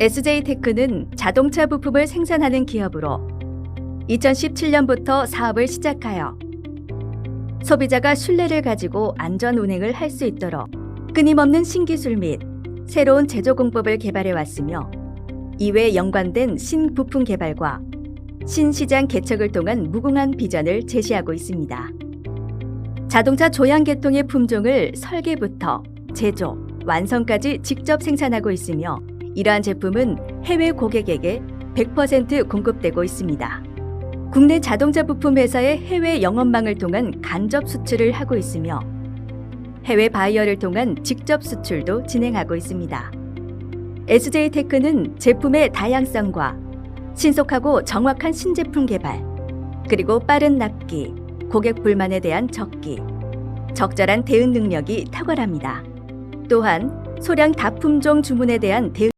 SJ테크는 자동차 부품을 생산하는 기업으로 2017년부터 사업을 시작하여 소비자가 신뢰를 가지고 안전 운행을 할 수 있도록 끊임없는 신기술 및 새로운 제조 공법을 개발해 왔으며 이외 연관된 신부품 개발과 신시장 개척을 통한 무궁한 비전을 제시하고 있습니다. 자동차 조향 계통의 품종을 설계부터 제조, 완성까지 직접 생산하고 있으며 이러한 제품은 해외 고객에게 100% 공급되고 있습니다. 국내 자동차 부품 회사의 해외 영업망을 통한 간접 수출을 하고 있으며 해외 바이어를 통한 직접 수출도 진행하고 있습니다. SJ테크는 제품의 다양성과 신속하고 정확한 신제품 개발, 그리고 빠른 납기, 고객 불만에 대한 적기, 적절한 대응 능력이 탁월합니다. 또한 소량 다품종 주문에 대한 대응